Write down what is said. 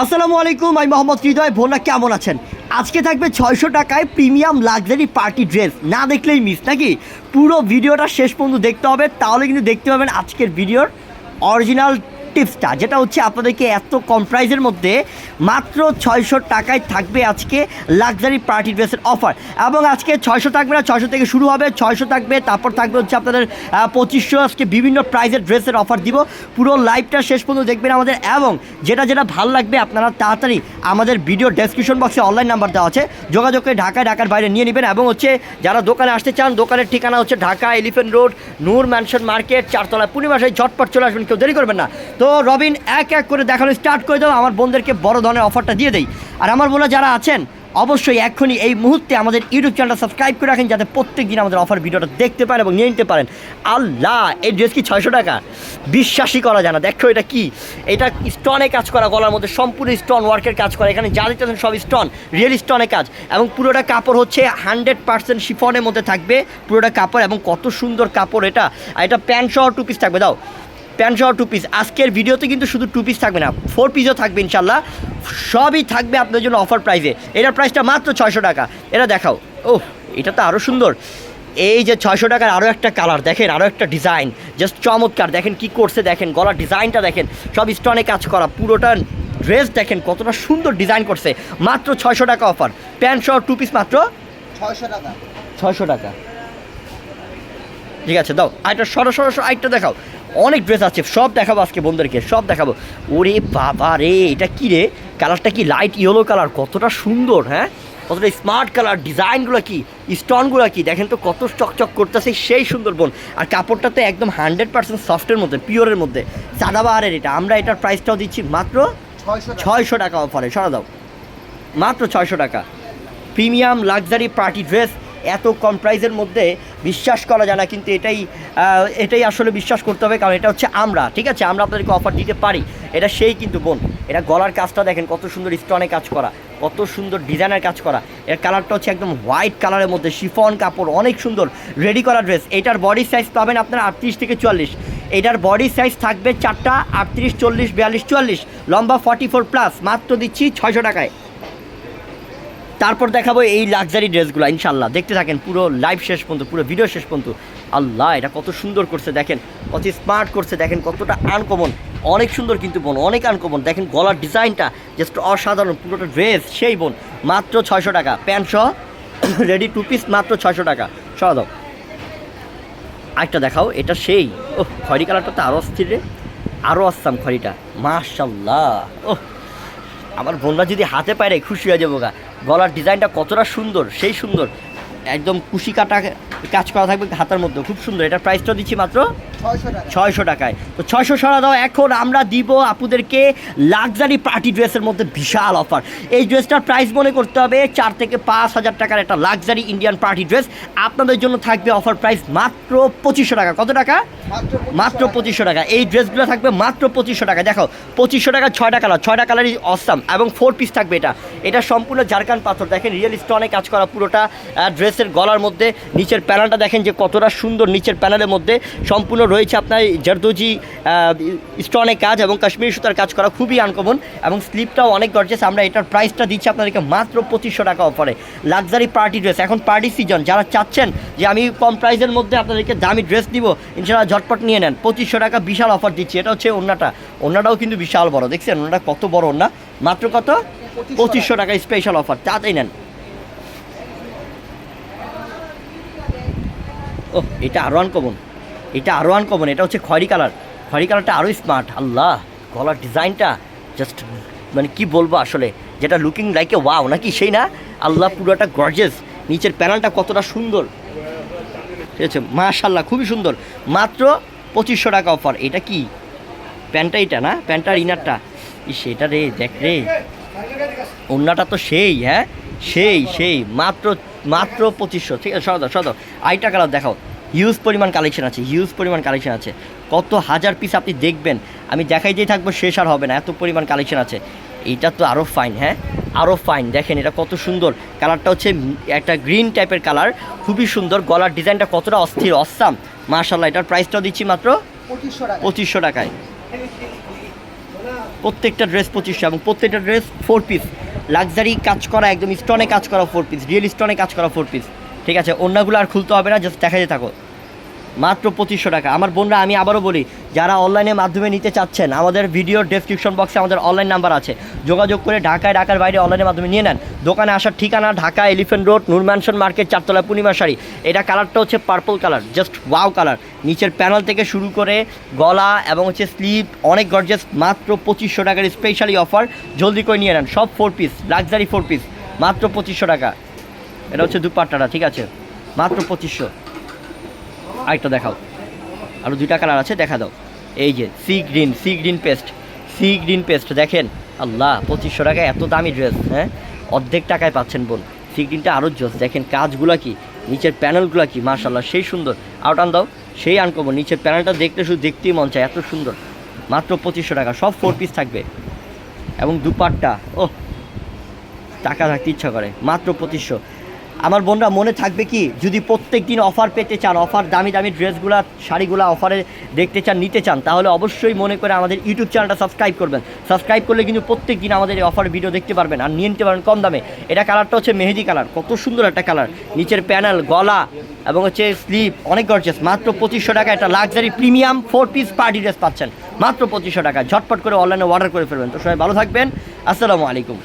আসসালামু আলাইকুম, আমি মোহাম্মদ হৃদয়। ভোলা কেমন আছেন? আজকে থাকবে ছয়শো টাকায় প্রিমিয়াম লাক্সারি পার্টি ড্রেস। না দেখলেই মিস নাকি? পুরো ভিডিওটা শেষ পর্যন্ত দেখতে হবে, তাহলে কিন্তু দেখতে পাবেন আজকের ভিডিওর অরিজিনাল টিপসটা যেটা হচ্ছে আপনাদেরকে এত কম প্রাইসের মধ্যে মাত্র ছয়শো টাকায় থাকবে আজকে লাক্সারি পার্টি ড্রেসের অফার এবং আজকে ছয়শো থাকবে না, ছয়শো থেকে শুরু হবে, ছয়শো থাকবে, তারপর থাকবে হচ্ছে আপনাদের পঁচিশশো আজকে বিভিন্ন প্রাইজের ড্রেসের অফার দিব। পুরো লাইভটা শেষ পর্যন্ত দেখবেন আমাদের, এবং যেটা যেটা ভালো লাগবে আপনারা তাড়াতাড়ি আমাদের ভিডিও ডেসক্রিপশন বক্সে অনলাইন নাম্বার দেওয়া আছে, যোগাযোগ করে ঢাকায়, ঢাকার বাইরে নিয়ে নেবেন। এবং হচ্ছে যারা দোকানে আসতে চান, দোকানের ঠিকানা হচ্ছে Dhaka elephant road Noor mansion market চারতলা পূর্ণিমাসায় ঝটপট চলে আসবেন, কেউ দেরি করবেন না। তো রবিন, এক এক করে দেখানো স্টার্ট করে দাও। আমার বোনদেরকে বড় ধরনের অফারটা দিয়ে দেই। আর আমার বোনরা যারা আছেন, অবশ্যই এক্ষুনি এই মুহূর্তে আমাদের ইউটিউব চ্যানেলটা সাবস্ক্রাইব করে রাখেন, যাতে প্রত্যেক দিন আমাদের অফার ভিডিওটা দেখতে পারেন এবং নিয়ে নিতে পারেন। আল্লাহ, এই ড্রেস কি ছয়শো টাকা? বিশ্বাসই করা যায় না। দেখো এটা কি? এটা স্টনে কাজ করা, গলার মধ্যে সম্পূর্ণ স্টোন ওয়ার্কের কাজ করা। এখানে যা দিতেছেন সব স্টোন রিয়েল স্টোনে কাজ। এবং পুরোটা কাপড় হচ্ছে হান্ড্রেড পার্সেন্ট শিফনের মধ্যে থাকবে পুরোটা কাপড় এবং কত সুন্দর কাপড় এটা। আর এটা প্যান্ট সহ টু পিস থাকবে, দাও। প্যান্ট সহ টু পিস আজকের ভিডিওতে কিন্তু শুধু টু পিস থাকবে না ফোর পিসও থাকবে ইনশাল্লাহ সবই থাকবে আপনাদের জন্য অফার প্রাইসে এটার প্রাইসটা মাত্র ছয়শো টাকা। এটা দেখাও। ওহ এটা তো আরও সুন্দর। এই যে ছয়শো টাকার আরও একটা কালার দেখেন আরও একটা ডিজাইন জাস্ট চমৎকার। দেখেন কি করছে দেখেন গলার ডিজাইনটা দেখেন। সব স্টোনে কাজ করা। পুরোটা ড্রেস দেখেন কতটা সুন্দর ডিজাইন করছে। মাত্র ছয়শো টাকা অফার প্যান্ট সহ টু পিস মাত্র ছয়শো টাকা। ছয়শো টাকা। ঠিক আছে দাও। আরেকটা সরো সরো সরো আরেকটা দেখাও। অনেক ড্রেস আছে সব দেখাবো আজকে বন্ধুদেরকে সব দেখাবো। ওরে বাবা রে এটা কি রে? কালারটা কি লাইট ইয়েলো কালার কতটা সুন্দর হ্যাঁ? কতটা স্মার্ট কালার ডিজাইনগুলো কি? স্টোনগুলো কি? দেখেন তো কত চকচক করতেছে সেই সুন্দর বোন। আর কাপড়টা তো একদম হান্ড্রেড পার্সেন্ট সফটের মধ্যে পিওরের মধ্যে। সাদাবাহারের এটা। আমরা এটার প্রাইসটাও দিচ্ছি মাত্র ছয়শো টাকা। অফারে সরা দাও। মাত্র ছয়শো টাকা। প্রিমিয়াম লাক্সারি পার্টি ড্রেস এত কম প্রাইসের মধ্যে বিশ্বাস করা যায় না, কিন্তু এটাই এটাই আসলে বিশ্বাস করতে হবে, কারণ এটা হচ্ছে আমরা, ঠিক আছে? আমরা আপনাদেরকে অফার দিতে পারি। এটা সেই কিন্তু বোন। এটা গলার কাজটা দেখেন, কত সুন্দর স্টোনে কাজ করা, কত সুন্দর ডিজাইনের কাজ করা। এর কালারটা হচ্ছে একদম হোয়াইট কালারের মধ্যে শিফন কাপড়, অনেক সুন্দর রেডি করা ড্রেস এটার বডি সাইজ পাবেন আপনার আটত্রিশ থেকে চুয়াল্লিশ। এটার বডি সাইজ থাকবে চারটা, আটত্রিশ, চল্লিশ, বিয়াল্লিশ, চুয়াল্লিশ। লম্বা ফর্টি ফোর প্লাস মাত্র দিচ্ছি ছয়শো টাকায়। তারপর দেখাবো এই লাক্সারি ড্রেসগুলো ইনশাল্লাহ দেখতে থাকেন, পুরো লাইভ শেষ পর্যন্ত, পুরো ভিডিও শেষ পর্যন্ত। আল্লাহ, এটা কত সুন্দর করছে, দেখেন। কত স্মার্ট করছে, দেখেন, কতটা আনকমন অনেক সুন্দর কিন্তু বোন, অনেক আনকমন দেখেন, গলার ডিজাইনটা জাস্ট অসাধারণ, পুরোটা ড্রেস সেই বোন, মাত্র ছয়শো টাকা। প্যান্ট সহ রেডি টু পিস মাত্র ছয়শো টাকা। সহ দাও। আরেকটা দেখাও, এটা সেই। ও খয়রি কালারটা তো আরও অস্থির রে। আরও আসতাম খড়িটা। মাশাল্লাহ ও আমার বোনরা যদি হাতে পারে খুশি হয়ে যাব গা। গলার ডিজাইনটা কতটা সুন্দর, সেই সুন্দর। একদম কুশি কাটা কাজ করা থাকবে হাতার মধ্যে, খুব সুন্দর। এটার প্রাইসটা দিচ্ছি মাত্র ছয়শো টাকায়। তো ছয়শো সরা দাও এখন আমরা দিব আপুদেরকে লাক্সারি পার্টি ড্রেসের মধ্যে বিশাল অফার এই ড্রেসটার প্রাইস মনে করতে হবে চার থেকে পাঁচ হাজার টাকার একটা লাক্সারি ইন্ডিয়ান পার্টি ড্রেস আপনাদের জন্য থাকবে অফার প্রাইস মাত্র পঁচিশশো টাকা। কত টাকা? মাত্র পঁচিশশো টাকা। এই ড্রেসগুলো থাকবে মাত্র পঁচিশশো টাকা। দেখো পঁচিশশো টাকা ছয়টা কালার ছয়টা কালারই অসাম এবং ফোর পিস থাকবে এটা। এটা সম্পূর্ণ জারকান পাথর। দেখেন রিয়েল স্টোনে কাজ করা পুরোটা ড্রেসের গলার মধ্যে নিচের প্যানেলটা দেখেন যে কতটা সুন্দর নিচের প্যানেলের মধ্যে সম্পূর্ণ রয়েছে আপনার জারদোজি স্টোনে কাজ এবং কাশ্মীরি সুতার কাজ করা খুবই আনকমন এবং স্লিপটাও অনেক গর্জেস আমরা এটার প্রাইসটা দিচ্ছি আপনাদেরকে মাত্র পঁচিশশো টাকা অফারে লাক্সারি পার্টি ড্রেস এখন পার্টি সিজন যারা চাচ্ছেন যে আমি কম প্রাইসের মধ্যে আপনাদেরকে দামি ড্রেস দিব, ইনশাআল্লাহ ঝটপট নিয়ে নেন। পঁচিশশো টাকা বিশাল অফার দিচ্ছি। এটা হচ্ছে অন্যটা অন্যটাও কিন্তু বিশাল বড়। দেখছেন? ওনাটা কত বড় ওনা মাত্র কত? পঁচিশশো টাকা স্পেশাল অফার তাতেই নেন। ও এটা আরও আনকমন। এটা আরও আনকমন এটা হচ্ছে খয়রি কালার খয়রি কালারটা আরও স্মার্ট আল্লাহ, গলার ডিজাইনটা জাস্ট মানে কি বলব আসলে, যেটা লুকিং লাইক এ ওয়াও নাকি সেই না? আল্লাহ পুরোটা গর্জেস নিচের প্যানেলটা কতটা সুন্দর। ঠিক আছে মাশাল্লাহ খুবই সুন্দর। মাত্র পঁচিশশো টাকা অফার এটা কি? প্যান্টটা এটা না? প্যান্টটার ইনারটা ইস, এটা রে, দেখ রে। অন্যটা তো সেই হ্যাঁ? সেই সেই, মাত্র মাত্র পঁচিশশো, ঠিক আছে সদাও সদাও আইটা কালার দেখাও। হিউজ পরিমাণ কালেকশন আছে হিউজ পরিমাণ কালেকশন আছে। কত হাজার পিস আপনি দেখবেন আমি দেখাই যেই থাকব শেষ আর হবে না এত পরিমাণ কালেকশন আছে। এইটা তো আরও ফাইন হ্যাঁ? আরও ফাইন দেখেন এটা কত সুন্দর। কালারটা হচ্ছে একটা গ্রিন টাইপের কালার খুবই সুন্দর। গলার ডিজাইনটা কতটা অস্থির অসাম মাশাল্লাহ এটার প্রাইসটাও দিচ্ছি মাত্র পঁচিশশো পঁচিশশো টাকায়। প্রত্যেকটা ড্রেস পঁচিশশো এবং প্রত্যেকটা ড্রেস ফোর পিস লাক্সারি কাজ করা একদম স্টোনে কাজ করা ফোর পিস রিয়েল স্টোনে কাজ করা ফোর পিস ঠিক আছে অন্যগুলো আর খুলতে হবে না জাস্ট দেখাতে থাকো। মাত্র পঁচিশশো টাকা। আমার বোনরা, আমি আবারও বলি, যারা অনলাইনের মাধ্যমে নিতে চাচ্ছেন, আমাদের ভিডিওর ডেসক্রিপশন বক্সে আমাদের অনলাইন নাম্বার আছে। যোগাযোগ করে ঢাকায়, ঢাকার বাইরে অনলাইনের মাধ্যমে নিয়ে নেন। দোকানে আসার ঠিকানা Dhaka elephant road Noor mansion market চারতলা পূর্ণিমা শাড়ি। এটা কালারটা হচ্ছে purple colour just wow colour নিচের প্যানেল থেকে শুরু করে গলা এবং হচ্ছে স্লিভ অনেক গর্জেস মাত্র পঁচিশশো টাকার স্পেশালি অফার জলদি করে নিয়ে নেন, সব four piece luxury four piece মাত্র পঁচিশশো টাকা। এটা হচ্ছে দুপাট্টাটা, ঠিক আছে? মাত্র পঁচিশশো। আরেকটা দেখাও। আরও দুইটা কালার আছে, দেখা দাও। এই যে sea green sea green paste sea green paste দেখেন। আল্লাহ, পঁচিশশো টাকায় এত দামি ড্রেস হ্যাঁ? অর্ধেক টাকায় পাচ্ছেন বোন। সি গ্রিনটা আরও জোস, দেখেন কাজগুলো কি, নিচের প্যানেলগুলো কি মার্শাল্লাহ সেই সুন্দর। আউট আন দাও সেই আনকমন নিচের প্যানেলটা দেখতে শুধু দেখতেই মন চায়, এত সুন্দর। মাত্র পঁচিশশো টাকা, সব ফোর পিস থাকবে। এবং দুপাট্টা ও টাকা থাকতে ইচ্ছা করে, মাত্র পঁচিশশো। আমার বোনরা মনে থাকবে কি, যদি প্রত্যেক দিন অফার পেতে চান, অফার দামি দামি ড্রেসগুলো, শাড়িগুলো অফারে দেখতে চান, নিতে চান, তাহলে অবশ্যই মনে করে আমাদের ইউটিউব চ্যানেলটা সাবস্ক্রাইব করবেন। সাবস্ক্রাইব করলে কিন্তু প্রত্যেক দিন আমাদের এই অফার ভিডিও দেখতে পারবেন, আর নিয়ে নিতে পারবেন কম দামে। এটা কালারটা হচ্ছে মেহেদি কালার, কত সুন্দর একটা কালার। নিচের প্যানেল, গলা এবং হচ্ছে স্লিপ, অনেক গর্জেস মাত্র পঁচিশশো টাকা একটা luxury premium four piece party dress পাচ্ছেন। মাত্র পঁচিশশো টাকা, ঝটপট করে অনলাইনে অর্ডার করে ফেলবেন। তো সবাই ভালো থাকবেন, আসসালামু আলাইকুম।